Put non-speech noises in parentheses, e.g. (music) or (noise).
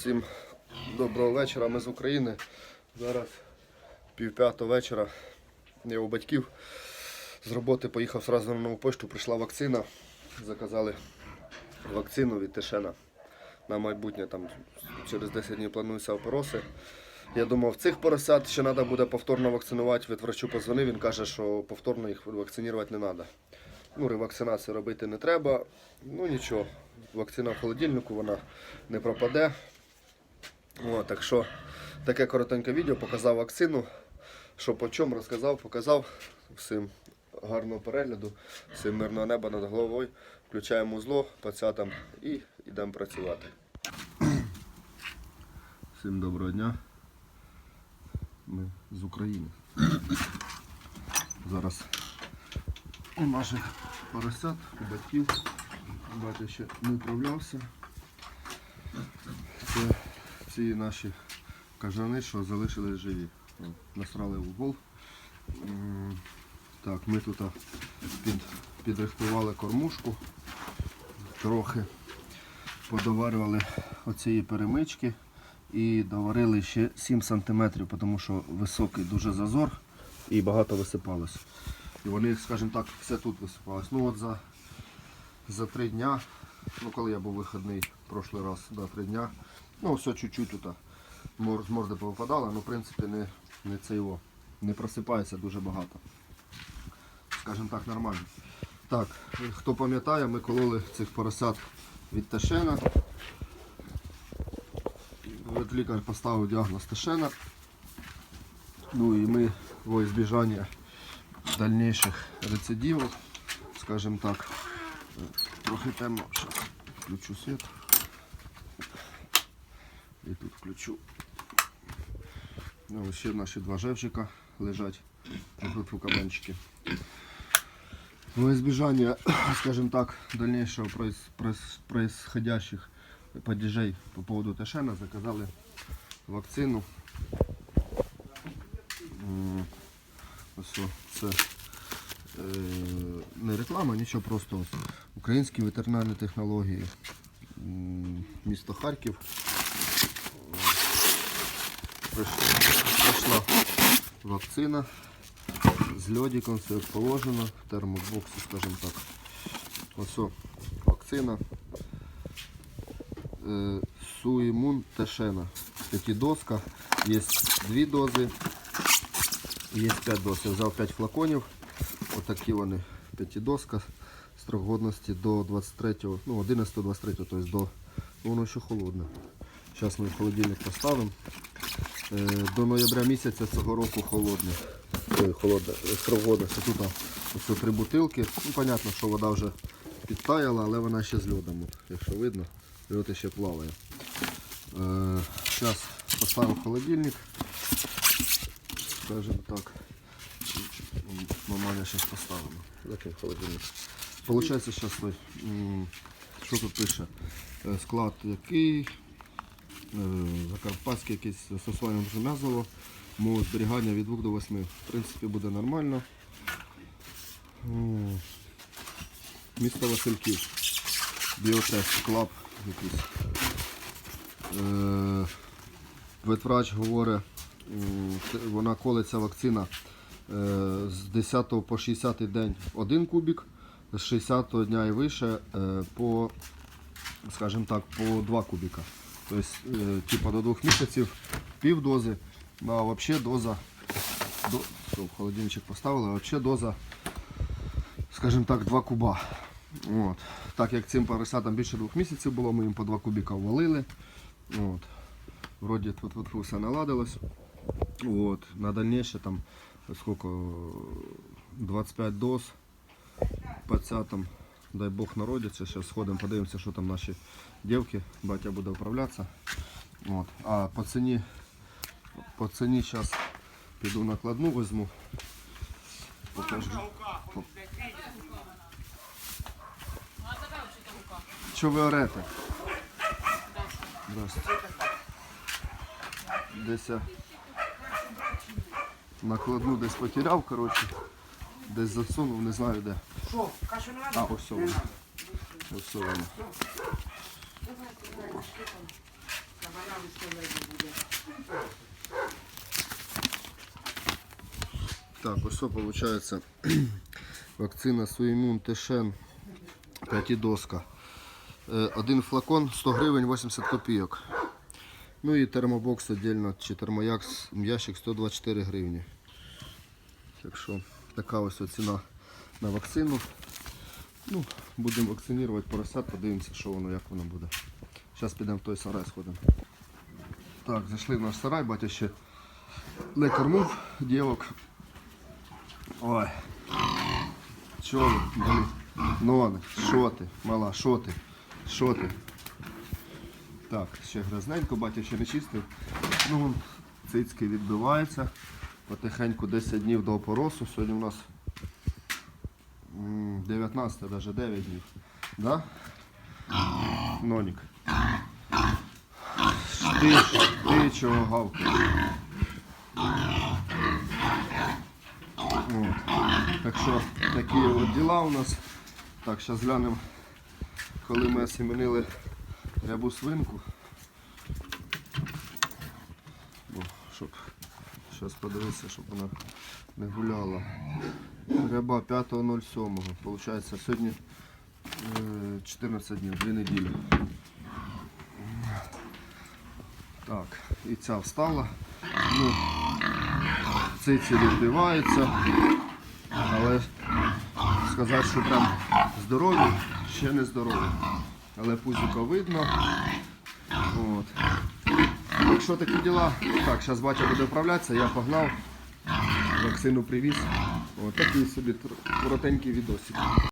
Всім доброго вечора. Ми з України. Зараз пів п'ятого вечора. Я у батьків. З роботи поїхав одразу на нову пошту, прийшла вакцина. Заказали вакцину від Тишена. На майбутнє там через 10 днів плануються опороси. Я думав, цих поросят ще треба буде повторно вакцинувати. Від врачу позвонив, він каже, що повторно їх вакцинувати не треба. Ну, ревакцинацію робити не треба. Ну нічого, вакцина в холодильнику, вона не пропаде. О, так що таке коротеньке відео, показав вакцину. Що по чому розказав, показав. Всім гарного перегляду, всім мирного неба над головою. Включаємо узло пацятам і йдемо працювати. Всім доброго дня. Ми з України. Зараз у наших поросят, у батьків. Батя ще не вправлявся. Це ці наші кажани, що залишились живі. Насрали в угол. Так, ми тут під, підрихтували кормушку. Трохи подоварювали оцієї перемички і доварили ще 7 см, тому що високий дуже зазор і багато висипалось. І вони, скажімо так, все тут висипалось. Ну от за, за три дня, ну коли я був вихідний прошлий раз, да, три дня, ну все чуть-чуть тут мор, з морди повипадало, ну в принципі не, не це його, не просипається дуже багато. Скажімо так, нормально. Так, хто пам'ятає, ми кололи цих поросят від Ташена. Лікар поставив діагноз Ташена. Ну і ми во избежание дальнейших рецидивов, скажем так, трохи темно. Включу свет. І тут включу. Ну, ось ще наші два жевчика лежать. Тут кабанчики. Во избежание, скажем так, дальнейшего проис- проис- происходящих падежей по поводу Ташена заказали вакцину. Ось це е, не реклама, нічого просто українські ветеринарні технології. Місто Харків. Прийшла, вакцина з льодиком, все положено, в термобоксі, скажімо так. Ось о, вакцина. Е, Суїмун Тешена. П'ятидоска. Є дві дози. Є 5 доз. Я взяв 5 флаконів. Отакі вони. П'ятидоска. Строк годності до 23, ну 11-23, тобто до, ну, воно ще холодне. Зараз ми холодильник поставимо. Е, До ноября місяця цього року холодне. Ой, холодне, е, строк. Тут ось три бутилки. Ну, понятно, що вода вже підтаяла, але вона ще з льодом. От, якщо видно, льод ще плаває. Зараз поставимо в холодильник скажем так. Нормально сейчас поставимо. Закинь холодильник. Получається зараз, що тут пише? Е, Склад який, е, закарпатський якийсь застосування м'язово, мова зберігання від 2 до 8. В принципі, буде нормально. Місто Васильків. Біотест, клаб якийсь. Е, Ветврач говорить, вона колиться вакцина е, з 10 по 60 день один кубик, з 60 дня і вище е, по, скажімо так, по 2 кубика. Тобто, типа до 2 місяців пів дози, а взагалі доза, до, що, в холодильничок поставили, а взагалі доза, скажімо так, 2 куба. От. Так як цим поросятам більше двох місяців було, ми їм по 2 кубика ввалили. От. Вроді тут, тут все наладилось. Вот. На дальнейшее там сколько 25 доз пацятам. Дай Бог народиться. Сейчас сходимо, подивимося, що там наші дівки. Батя буде управлятися. От. А по ціні, по ціні зараз піду накладну візьму. Покажу. Що ви орете? Десь я накладну десь потеряв, коротше. Десь засунув, не знаю де. Що, кашу не А, надо? ось воно. Ось воно. Так, ось виходить. (clears throat) Вакцина Суімун Тешен п'ятидоска. Е, Один флакон 100 гривень 80 копійок. Ну і термобокс віддільно, чи термоякс ящик 124 гривні. Так що така ось ціна на вакцину. Ну, будемо вакцинувати поросят, подивимося, що воно, як воно буде. Зараз підемо в той сарай сходимо. Так, зайшли в наш сарай, батя ще не кормив дівок. Ой. Чого ви, блін? Ну, що ти, мала, що ти? Що ти? Так, ще грязненько, батя ще не чистив. Ну, цицьки відбиваються. Потихеньку 10 днів до опоросу. Сьогодні у нас 19, навіть 9 днів. Да? Нонік. Ти, ти чого гавкаєш? Так що такі от діла у нас. Так, зараз глянемо, коли ми осіменили рябу свинку. Щоб зараз подивитися, щоб вона не гуляла. Ряба 5.07. Получається сьогодні е, 14 днів, 2 неділі. Так, і ця встала. Ну, циці відбиваються, але сказати, що прям здорові, ще не здорові. Але пузіко видно. От. Так що такі діла. Так, зараз батя буде вправлятися, я погнав, вакцину привіз. Отакий собі коротенький відосик.